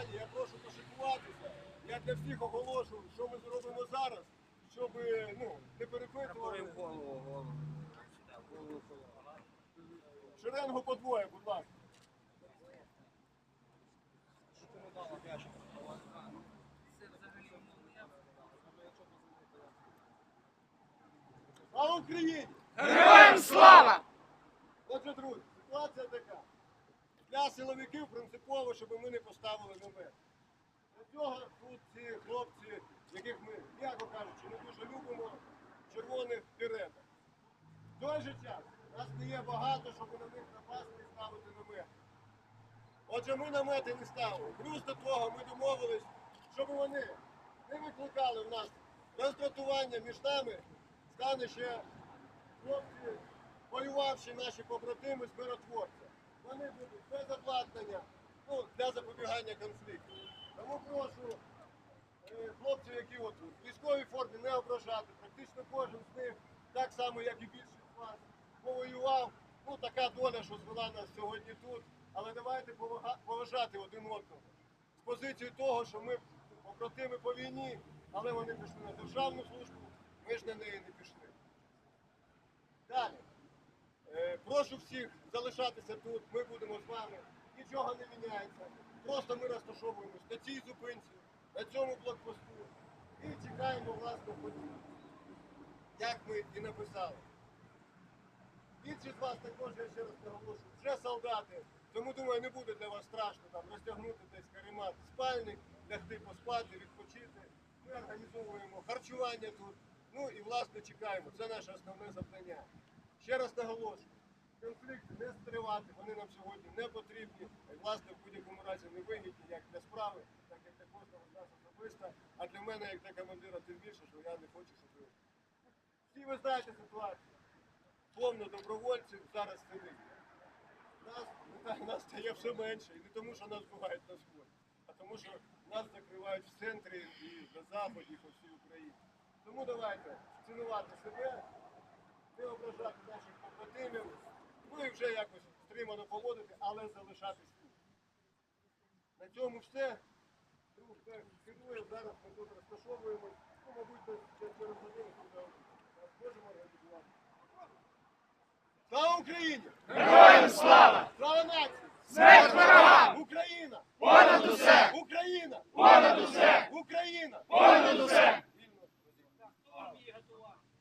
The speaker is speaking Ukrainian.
шикування. Я прошу пошикуватися. Я для всіх оголошу, що ми зробимо зараз, щоб ну, не перепитували. Шеренгу по двоє, будь ласка. Слава Україні! Героям слава! Отже, друзі, ситуація така. Для силовиків принципово, щоб ми не поставили намет. Для цього тут ці хлопці, яких ми, м'яко кажучи, не дуже любимо, червоних беретах. В той же час нас не є багато, щоб на них напасти і ставити намет. Отже, ми намети не ставили. Плюс до того ми домовились, щоб вони не викликали в нас роздратування між нами, стане ще хлопці, воювавши наші побратими з миротворця. Вони будуть без обладнання ну, для запобігання конфлікту. Тому прошу е, хлопців, які от в військовій формі, не ображати. Практично кожен з них, так само, як і більшість вас, повоював. Ну, така доля, що звела нас сьогодні тут. Але давайте поважати один одного. З позиції того, що ми побратими по війні, але вони пішли на державну службу, ми ж на неї не пішли. Далі. Прошу всіх залишатися тут, ми будемо з вами. Нічого не міняється. Просто ми розташовуємось на цій зупинці, на цьому блокпосту і чекаємо власну подію. Як ми і написали. Більшість з вас також, я ще раз наголошую, вже солдати. Тому думаю, не буде для вас страшно там розтягнути десь каремат спальник, лягти поспати, відпочити. Ми організовуємо харчування тут. Ну і власне чекаємо. Це наше основне завдання. Ще раз наголошую, конфлікти не стривати, вони нам сьогодні не потрібні. І, власне, в будь-якому разі не вигідні як для справи, так як для кожного з нас особисто. А для мене, як для командира, тим більше, що я не хочу, щоб. Всі ви знаєте ситуацію. Повно добровольців зараз сидить. Нас, нас стає все менше. І не тому, що нас бувають на сході, а тому, що нас закривають в центрі і на заході по всій Україні. Тому давайте цінувати себе, не ображати наших побратимів, ну і вже якось стримано поводити, але залишатись тут. На цьому все. Друг керує, зараз ми тут розташовуємось. Ну, мабуть, десь ще через годину можемо організувати. Слава Україні! Героям слава! Слава нації! Смерть ворогам! Україна! Понад усе! Україна! Понад усе! Україна! Понад усе!